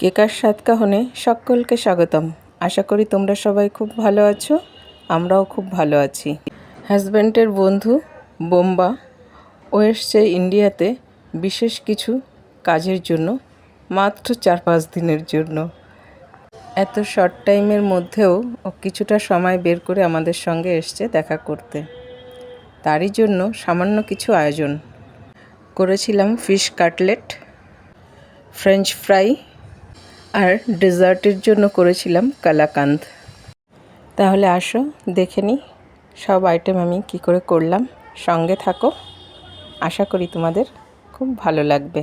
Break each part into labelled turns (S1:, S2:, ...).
S1: কেকার সাতকাহনে সকলকে স্বাগতম। আশা করি তোমরা সবাই খুব ভালো আছো, আমরাও খুব ভালো আছি। হাজব্যান্ডের বন্ধু বোম্বা, ও এসছে ইন্ডিয়াতে বিশেষ কিছু কাজের জন্য, মাত্র চার পাঁচ দিনের জন্য। এত শর্ট টাইমের মধ্যেও ও কিছুটা সময় বের করে আমাদের সঙ্গে এসছে দেখা করতে। তারই জন্য সামান্য কিছু আয়োজন করেছিলাম ফিশ কাটলেট, ফ্রেঞ্চ ফ্রাই আর ডেজার্টের জন্য করেছিলাম কালাকান্দ। তাহলে আসো, দেখে নিই সব আইটেম আমি কি করে করলাম। সঙ্গে থাকো, আশা করি তোমাদের খুব ভালো লাগবে।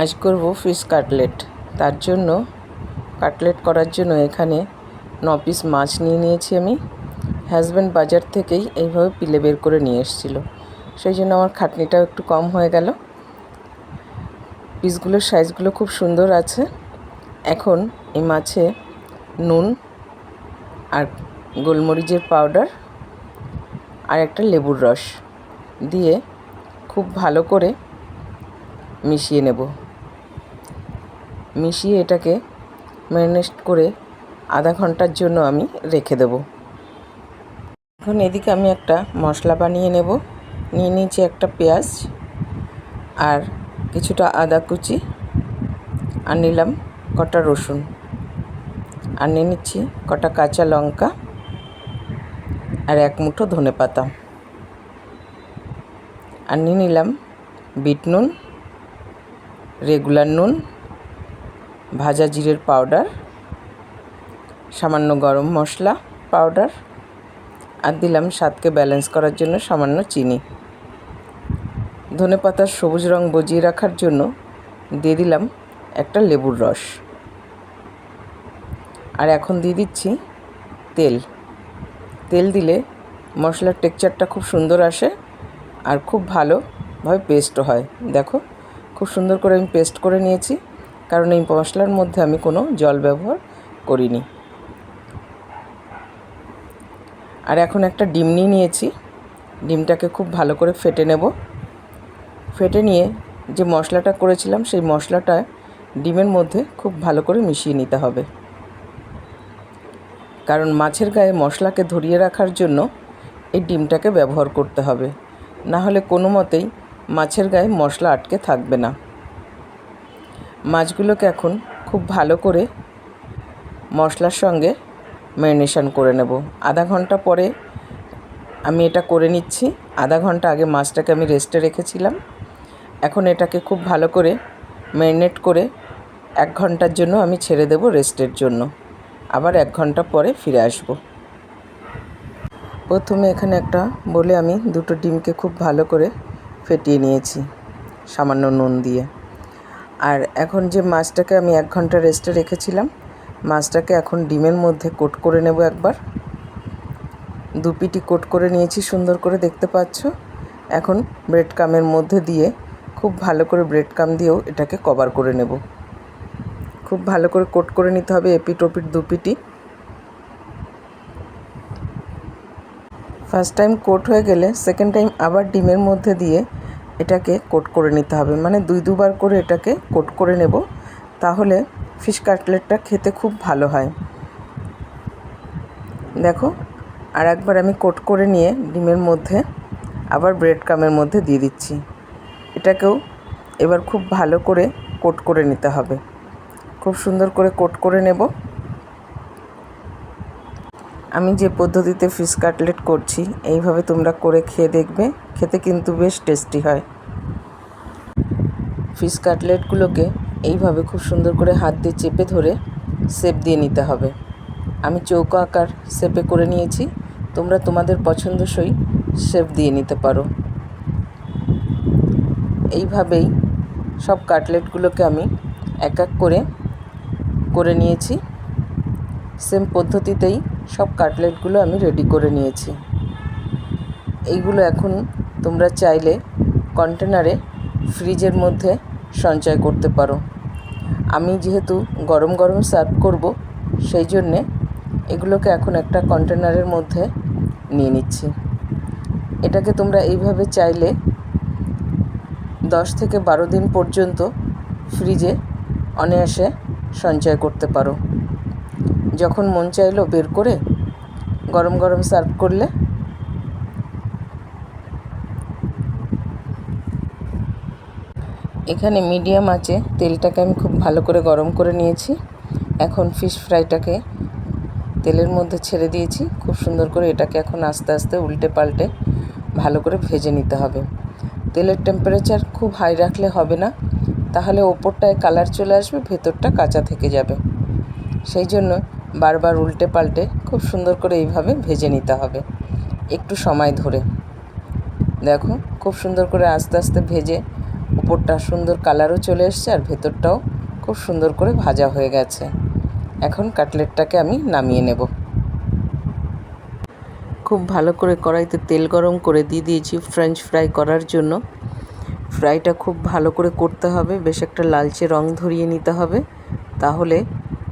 S1: আজ করব ফিশ কাটলেট তার জন্য কাটলেট করার জন্য এখানে ন পিস মাছ নিয়ে নিয়েছি আমি। হাজব্যান্ড বাজার থেকেই এইভাবে পিলে বের করে নিয়ে এসেছিল। সেই জন্য আমার খাটনিটাও একটু কম হয়ে গেল। পিসগুলোর সাইজগুলো খুব সুন্দর আছে। এখন এই মাছে নুন আর গোলমরিচের পাউডার আর একটা লেবুর রস দিয়ে খুব ভালো করে মিশিয়ে নেব। মিশিয়ে এটাকে ম্যারিনেট করে আধা ঘণ্টার জন্য আমি রেখে দেব। এখন এদিকে আমি একটা মশলা বানিয়ে নেব। নিয়ে নিয়েছি একটা পেঁয়াজ আর কিছুটা আদা কুচি আর নিলাম কটা রসুন। আর নিয়ে নিচ্ছি কটা কাঁচা লঙ্কা আর এক মুঠো ধনে পাতা। আর নিয়ে নিলাম বিট নুন, রেগুলার নুন, ভাজা জিরের পাউডার, সামান্য গরম মশলা পাউডার, আর দিলাম স্বাদকে ব্যালেন্স করার জন্য সামান্য চিনি। ধনে পাতার সবুজ রং বজিয়ে রাখার জন্য দিয়ে দিলাম একটা লেবুর রস। আর এখন দিয়ে দিচ্ছি তেল। তেল দিলে মশলার টেক্সচারটা খুব সুন্দর আসে আর খুব ভালোভাবে পেস্টও হয়। দেখো, খুব সুন্দর করে আমি পেস্ট করে নিয়েছি, কারণ এই মশলার মধ্যে আমি কোনো জল ব্যবহার করিনি। আর এখন একটা ডিম নিয়ে নিয়েছি। ডিমটাকে খুব ভালো করে ফেটে নেব। ফেটে নিয়ে যে মশলাটা করেছিলাম, সেই মশলাটা ডিমের মধ্যে খুব ভালো করে মিশিয়ে নিতে হবে। কারণ মাছের গায়ে মশলাকে ধরিয়ে রাখার জন্য এই ডিমটাকে ব্যবহার করতে হবে। না হলে কোনো মতেই মাছের গায়ে মশলা আটকে থাকবে না। মাছগুলোকে এখন খুব ভালো করে মশলার সঙ্গে ম্যারিনেশন করে নেব। আধা ঘণ্টা পরে আমি এটা করে নিচ্ছি। আধা ঘণ্টা আগে মাছটাকে আমি রেস্টে রেখেছিলাম। এখন এটাকে খুব ভালো করে ম্যারিনেট করে এক ঘণ্টার জন্য আমি ছেড়ে দেব রেস্টের জন্য। আবার এক ঘণ্টা পরে ফিরে আসব। প্রথমে এখানে একটা বলে আমি দুটো ডিমকে খুব ভালো করে ফেটিয়ে নিয়েছি, সামান্য নুন দিয়ে। আর এখন যে মাছটাকে আমি এক ঘণ্টা রেস্টে রেখেছিলাম, মাছটাকে এখন ডিমের মধ্যে কোট করে নেব একবার। দু পিটি কোট করে নিয়েছি, সুন্দর করে দেখতে পাচ্ছ। এখন ব্রেড কামের মধ্যে দিয়ে খুব ভালো করে ব্রেড কাম দিয়েও এটাকে কভার করে নেব। খুব ভালো করে কোট করে নিতে হবে এপিট ওপিট দু পিটি ফার্স্ট টাইম কোট হয়ে গেলে সেকেন্ড টাইম আবার ডিমের মধ্যে দিয়ে এটাকে কোট করে নিতে হবে। মানে দুই দুবার করে এটাকে কোট করে নেব, তাহলে ফিশ কাটলেটটা খেতে খুব ভালো হয়। দেখো আর একবার আমি কোট করে নিয়ে ডিমের মধ্যে আবার ব্রেড কামের মধ্যে দিয়ে দিচ্ছি। এটাকেও এবার খুব ভালো করে কোট করে নিতে হবে। খুব সুন্দর করে কোট করে নেব। আমি যে পদ্ধতিতে ফিশ কাটলেট করছি, এইভাবে তোমরা করে খেয়ে দেখবে। খেতে কিন্তু বেশ টেস্টি হয়। ফিশ কাটলেটগুলোকে এইভাবে খুব সুন্দর করে হাত দিয়ে চেপে ধরে শেপ দিয়ে নিতে হবে। আমি চৌকো আকার শেপে করে নিয়েছি। তোমরা তোমাদের পছন্দসই শেপ দিয়ে নিতে পারো। এইভাবেই সব কাটলেটগুলোকে আমি এক এক করে করে নিয়েছি। সেম পদ্ধতিতেই সব কাটলেটগুলো আমি রেডি করে নিয়েছি। এইগুলো এখন তোমরা চাইলে কন্টেনারে ফ্রিজের মধ্যে সঞ্চয় করতে পারো। আমি যেহেতু গরম গরম সার্ভ করব, সেই জন্যে এগুলোকে এখন একটা কন্টেনারের মধ্যে নিয়ে নিচ্ছি। এটাকে তোমরা এইভাবে চাইলে দশ থেকে বারো দিন পর্যন্ত ফ্রিজে অনায়াসে সঞ্চয় করতে পারো। যখন মন চাইলো বের করে গরম গরম সার্ভ করলে এখানে মিডিয়াম আছে তেলটাকে আমি খুব ভালো করে গরম করে নিয়েছি। এখন ফিশ ফ্রাইটাকে তেলের মধ্যে ছেড়ে দিয়েছি। খুব সুন্দর করে এটাকে এখন আস্তে আস্তে উল্টে পাল্টে ভালো করে ভেজে নিতে হবে। তেলের টেম্পারেচার খুব হাই রাখলে হবে না। তাহলে ওপরটায় কালার চলে আসবে, ভেতরটা কাঁচা থেকে যাবে। সেই জন্য বারবার উল্টে পাল্টে খুব সুন্দর করে এইভাবে ভেজে নিতে হবে, একটু সময় ধরে। দেখো, খুব সুন্দর করে আস্তে আস্তে ভেজে উপরটা সুন্দর কালারও চলে এসছে আর ভেতরটাও খুব সুন্দর করে ভাজা হয়ে গেছে। এখন কাটলেটটাকে আমি নামিয়ে নেব। খুব ভালো করে কড়াইতে তেল গরম করে দিয়ে দিয়েছি ফ্রেঞ্চ ফ্রাই করার জন্য। ফ্রাইটা খুব ভালো করে করতে হবে, বেশ একটা লালচে রং ধরিয়ে নিতে হবে, তাহলে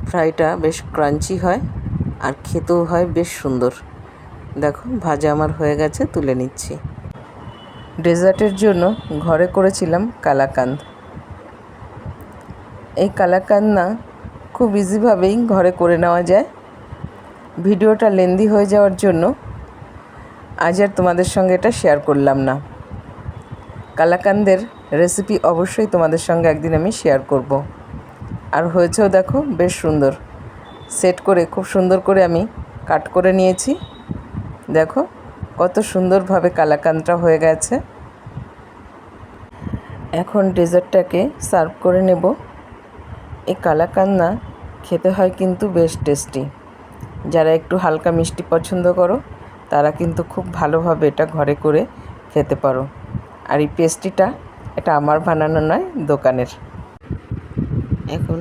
S1: ফ্রাইটা বেশ ক্রাঞ্চি হয় আর খেতেও হয় বেশ সুন্দর। দেখো, ভাজা আমার হয়ে গেছে, তুলে নিচ্ছি। ডেজার্টের জন্য ঘরে করেছিলাম কালাকান্দ। এই কালাকান্দ না খুব ইজিভাবেই ঘরে করে নেওয়া যায়। ভিডিওটা লেন্দি হয়ে যাওয়ার জন্য আজ আর তোমাদের সঙ্গে এটা শেয়ার করলাম না। কালাকান্দের রেসিপি অবশ্যই তোমাদের সঙ্গে একদিন আমি শেয়ার করব। আর হয়েছেও দেখো বেশ সুন্দর। সেট করে, খুব সুন্দর করে আমি কাট করে নিয়েছি। দেখো কত সুন্দরভাবে কালাকান্দটা হয়ে গেছে। এখন ডেজার্টটাকে সার্ভ করে নেব। এই কালাকান্না খেতে হয় কিন্তু বেশ টেস্টি যারা একটু হালকা মিষ্টি পছন্দ করো তারা কিন্তু খুব ভালোভাবে এটা ঘরে করে খেতে পারো। আর এই পেস্ট্রিটা এটা আমার বানানো নয়, দোকানের। এখন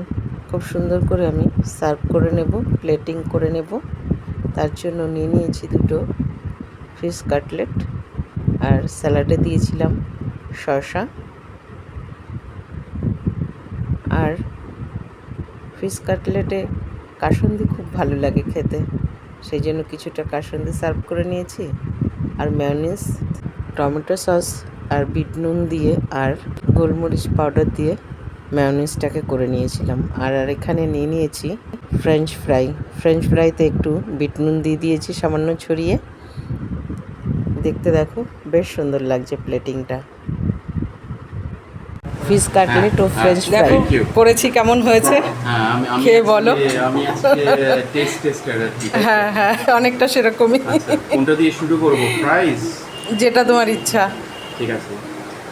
S1: খুব সুন্দর করে আমি সার্ভ করে নেব, প্লেটিং করে নেব। তার জন্য নিয়ে নিয়েছি দুটো ফিশ কাটলেট আর স্যালাডে দিয়েছিলাম শসা। আর ফিশ কাটলেটে কাসন্দি খুব ভালো লাগে খেতে। সেই জন্য কিছুটা কাসন্দি সার্ভ করে নিয়েছি আর ম্যায়োনিজ টমেটো সস আর বিট নুন দিয়ে আর গোলমরিচ পাউডার দিয়ে ম্যায়োনিজটাকে করে নিয়েছিলাম। আর আর এখানে নিয়ে নিয়েছি ফ্রেঞ্চ ফ্রাই ফ্রেঞ্চ ফ্রাইতে একটু বিট নুন দিয়ে দিয়েছি সামান্য ছড়িয়ে। দেখতে দেখো, বেশ সুন্দর লাগছে প্লেটিংটা ফিশ কাটলেট ও ফ্রেঞ্চ ফ্রাই করেছি কেমন হয়েছে?
S2: হ্যাঁ
S1: খেয়ে বলো। হ্যাঁ হ্যাঁ অনেকটা সেরকমই।
S2: আচ্ছা, কোনটা দিয়ে শুরু করব? প্রাইস
S1: যেটা তোমার ইচ্ছা।
S2: ঠিক আছে।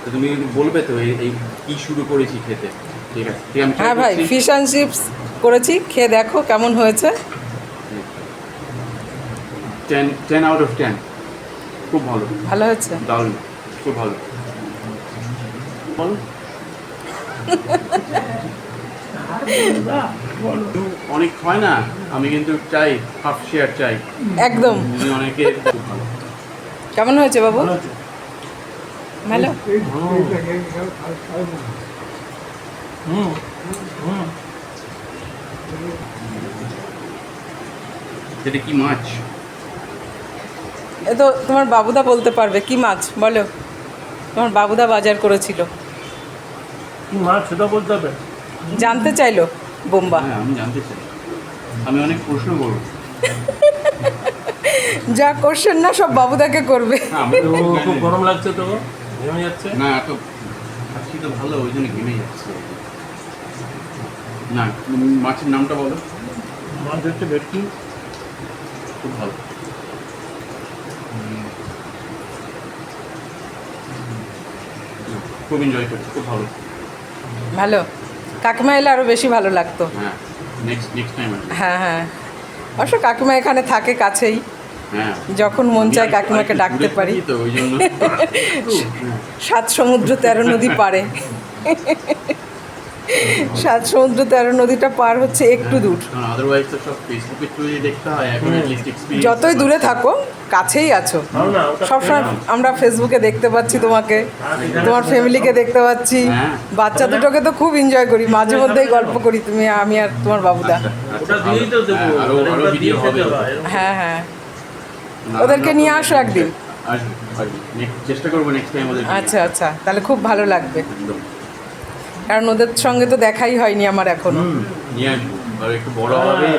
S2: তো তুমি বলবে তো এই এই কি শুরু করেছি খেতে? ঠিক আছে।
S1: হ্যাঁ ভাই ফিশ অ্যান্ড চিপস করেছি খেয়ে দেখো কেমন হয়েছে।
S2: Ten ten out of ten খুব ভালো।
S1: ভালো হয়েছে?
S2: দারুণ। খুব ভালো। বলো। অনেক হয় না আমি কিন্তু চাই হাফ শেয়ার চাই।
S1: একদম।
S2: অনেকে
S1: কেমন হয়েছে বাবু? ভালো
S2: এটা কি মাছ?
S1: এ তো তোমার বাবুদা বলতে পারবে কি মাছ? বলো। তোমার বাবুদা বাজার করেছিল।
S3: কি মাছ সেটা বলতে হবে?
S1: জানতে চাইলো বোম্বা।
S2: হ্যাঁ আমি জানতে চাই। আমি অনেক প্রশ্ন করব।
S1: যা কোশ্চেন না সব বাবুদাকে করবে।
S2: হ্যাঁ, আমি তো
S3: তো খুব গরম লাগছে তো ঘেমে যাচ্ছে?
S2: না এত খাচ্ছি তো ভালো ওই জন্য ঘেমে যাচ্ছে। না মাছের নামটা বলো।
S3: মাছ হচ্ছে ভেটকি।
S2: খুব ভালো। খুব এনজয় করছি খুব ভালো।
S1: ভালো। কাকিমা এলে আরও বেশি ভালো লাগতো।
S2: হ্যাঁ
S1: হ্যাঁ হ্যাঁ। অবশ্য কাকিমা এখানে থাকে কাছেই।
S2: হ্যাঁ।
S1: যখন মন চায় কাকিমাকে ডাকতে পারি। সাত সমুদ্র তেরো নদী পারে সাত সমুদ্র তেরো নদীটা পার হচ্ছে একটু দূর। যতই দূরে থাকো কাছেই আছো। সবসময় আমরা ফেসবুকে দেখতে পাচ্ছি তোমাকে তোমার ফ্যামিলিকে দেখতে পাচ্ছি।
S2: হ্যাঁ।
S1: বাচ্চা দুটোকে তো খুব এনজয় করি মাঝে মধ্যেই গল্প করি তুমি আমি আর তোমার বাবুদা।
S2: আচ্ছা,
S3: ওটা দিয়েই তো দেবো আরও
S2: আরও
S3: ওটা
S2: ভিডিও
S3: দিয়ে
S2: হবে
S3: খেতে হয়।
S1: হ্যাঁ হ্যাঁ। ওদেরকে নিয়ে আসো একদিন।
S2: আসবে আসবে। Next- চেষ্টা করব নেক্সট টাইম
S1: আচ্ছা আচ্ছা তাহলে খুব ভালো লাগবে।
S2: একদম।
S4: কারণ ওদের সঙ্গে তো দেখাই হয়নি আমার
S2: এখনও।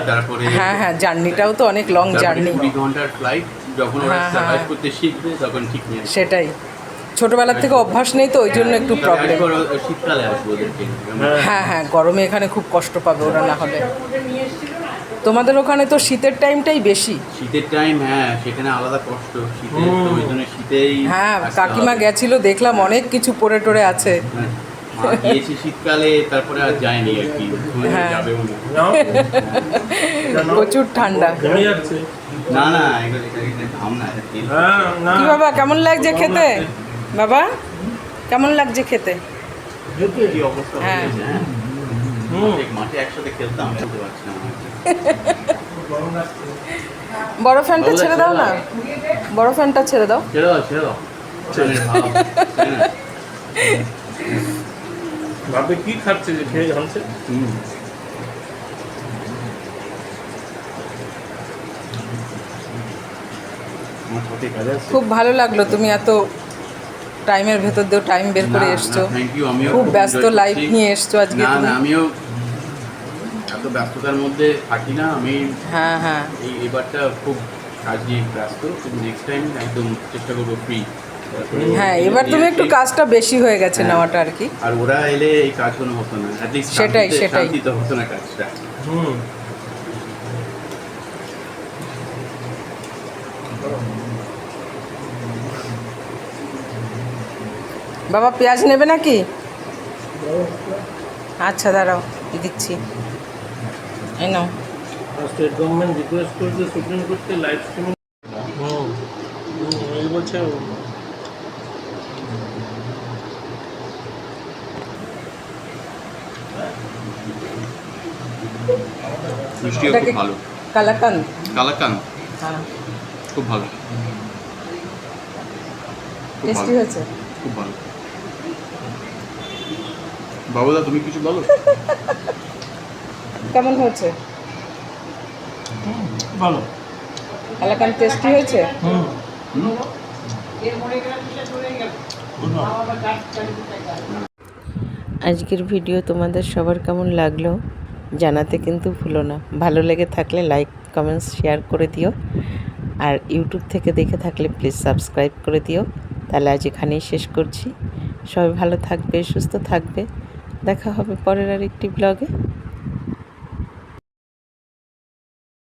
S2: তারপরে
S4: হ্যাঁ হ্যাঁ জার্নিটাও তো অনেক লং জার্নি।
S2: ঘণ্টার ফ্লাইট যখন ওরা
S4: হ্যাঁ,
S2: সার্ভাইভ
S4: হ্যাঁ।
S2: করতে শিখবে তখন ঠিক
S4: সেটাই। ছোটবেলার থেকে অভ্যাস নেই তো ওই জন্য একটু প্রবলেম
S3: হ্যাঁ
S4: হ্যাঁ হ্যাঁ গরমে এখানে খুব কষ্ট পাবে ওরা না হলে। তোমাদের ওখানে তো শীতের টাইমটাই বেশি।
S2: শীতের টাইম হ্যাঁ সেখানে আলাদা কষ্ট শীতে তো ওই জন্য শীতেই
S4: হ্যাঁ কাকিমা। গেছিল দেখলাম অনেক কিছু পরে টরে আছে।
S2: হ্যাঁ, গিয়েছে শীতকালে তারপরে আর যায়নি আর কি তুমি
S4: হ্যাঁ।
S3: নাও।
S4: প্রচুর ঠান্ডা।
S2: না।
S3: হ্যাঁ না।
S4: কি বাবা কেমন লাগছে খেতে? বাবা কেমন লাগছে খেতে? হ্যাঁ।
S2: হ্যাঁ।
S4: বড় ফ্যানটা ছেড়ে দাও না? বড় ফ্যানটা ছেড়ে দাও।
S2: ছেড়ে দাও ছেড়ে দাও?
S3: ভাবে কি খাচ্ছে যে খেয়ে জানছে
S4: খুব ভালো লাগল তুমি এত টাইমের ভেতর দিয়েও টাইম বের করে এসছো। খুব ব্যস্ত লাইফ নিয়ে এসছো আজকে
S2: না
S4: তুমি।
S2: আমিও এত ব্যস্ততার মধ্যে থাকি না আমি
S4: হ্যাঁ হ্যাঁ।
S2: এই এবারটা খুব কাজ নিয়ে ব্যস্ত কিন্তু নেক্সট টাইম একদম চেষ্টা করব ফ্রি
S4: হ্যাঁ এবার তুমি একটু কাজটা বেশি হয়ে গেছে
S2: হ্যাঁ।
S4: নেওয়াটা আর কি।
S2: আর ওরা এলে এই কাজগুলো হতো না
S4: সেটাই, সেটাই।
S2: হতো না কাজটা।
S3: হুম।
S4: বাবা পেঁয়াজ নেবে নাকি? আচ্ছা দাঁড়াও দিচ্ছি। এই নাও।
S3: স্টেট গভর্নমেন্ট রিকোয়েস্ট করেছে সুপ্রিম কোর্টকে লাইভ স্ট্রিমিং হুম। হুম, এই বলছে
S2: মিষ্টিও খুব ভালো।
S4: কালাকান্দ।
S2: কালাকান
S4: হ্যাঁ।
S2: খুব ভালো।
S4: টেস্টি হয়েছে?
S2: খুব ভালো। বাবুদা তুমি কিছু বলো?
S4: কেমন হয়েছে?
S3: ভালো।
S4: কালাকান্দ টেস্টি হয়েছে?
S3: হুম।
S2: হুম?
S4: আজকের ভিডিও তোমাদের সবার কেমন লাগল? জানাতে কিন্তু ভুলো না। ভালো লেগে থাকলে লাইক কমেন্টস শেয়ার করে দিও। আর ইউটিউব থেকে দেখে থাকলে প্লিজ সাবস্ক্রাইব করে দিও। তাহলে আজ এখানেই শেষ করছি। সবাই ভালো থাকবে, সুস্থ থাকবে। দেখা হবে পরের আর একটি ব্লগে